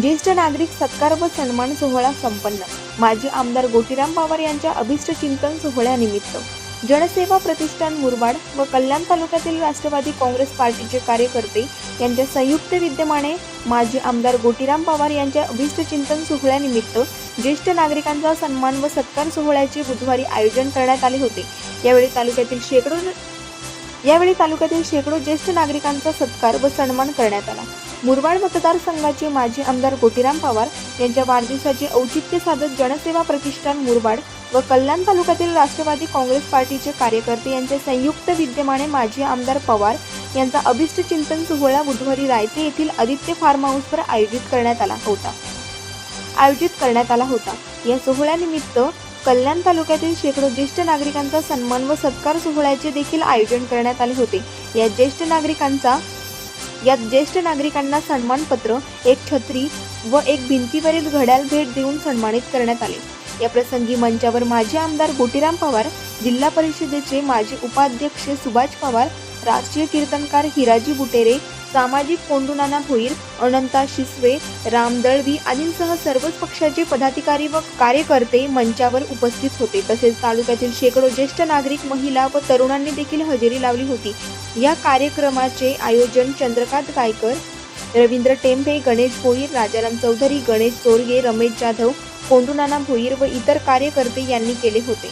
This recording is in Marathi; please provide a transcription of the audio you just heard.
ज्येष्ठ नागरिक सत्कार व सन्मान सोहळा संपन्न. माजी आमदार गोटीराम पवार यांच्या अभिष्ट चिंतन सोहळ्यानिमित्त. जनसेवा प्रतिष्ठान मुरबाड व कल्याण तालुक्यातील राष्ट्रवादी काँग्रेस पार्टीचे कार्यकर्ते यांच्या संयुक्त विद्यमाने माजी आमदार गोटीराम पवार यांच्या अभिष्ट चिंतन सोहळ्यानिमित्त ज्येष्ठ नागरिकांचा सन्मान व सत्कार सोहळ्याचे बुधवारी आयोजन करण्यात आले होते. यावेळी तालुक्यातील शेकडो यावेळी तालुक्यातील शेकडो ज्येष्ठ नागरिकांचा सत्कार व सन्मान करण्यात आला. मुरबाड मतदारसंघाचे माजी आमदार गोटीराम पवार यांच्या वाढदिवसाचे औचित्य साधत जनसेवा प्रतिष्ठान मुरबाड व कल्याण तालुक्यातील राष्ट्रवादी काँग्रेस पार्टीचे कार्यकर्ते यांच्या संयुक्त विद्यमाने माजी आमदार पवार यांचा अभिष्ट चिंतन सोहळा बुधवारी रायते येथील आदित्य फार्म हाऊसवर आयोजित करण्यात आला होता. आयोजित करण्यात आला होता. या सोहळ्यानिमित्त कल्याण तालुक्यातील शेकडो ज्येष्ठ नागरिकांचा सन्मान व सत्कार सोहळ्याचे देखील आयोजन करण्यात आले होते. या ज्येष्ठ नागरिकांचा यात ज्येष्ठ नागरिकांना सन्मानपत्र एक छत्री व एक भिंतीवरील घड्याळ भेट देऊन सन्मानित करण्यात आले. या प्रसंगी मंचावर माजी आमदार गोटीराम पवार जिल्हा परिषदेचे माजी उपाध्यक्ष सुभाष पवार राष्ट्रीय कीर्तनकार हिराजी बुटेरे सामाजिक कोंडुनाना भोईर अनंता शिसवे राम दळवी आदींसह सर्वच पक्षाचे पदाधिकारी व कार्यकर्ते मंचावर उपस्थित होते. तसेच तालुक्यातील शेकडो ज्येष्ठ नागरिक महिला व तरुणांनी देखील हजेरी लावली होती. या कार्यक्रमाचे आयोजन चंद्रकांत गायकर रवींद्र टेंभे गणेश भोईर राजाराम चौधरी गणेश चोरगे रमेश जाधव कोंडुनाना भोईर व इतर कार्यकर्ते यांनी केले होते.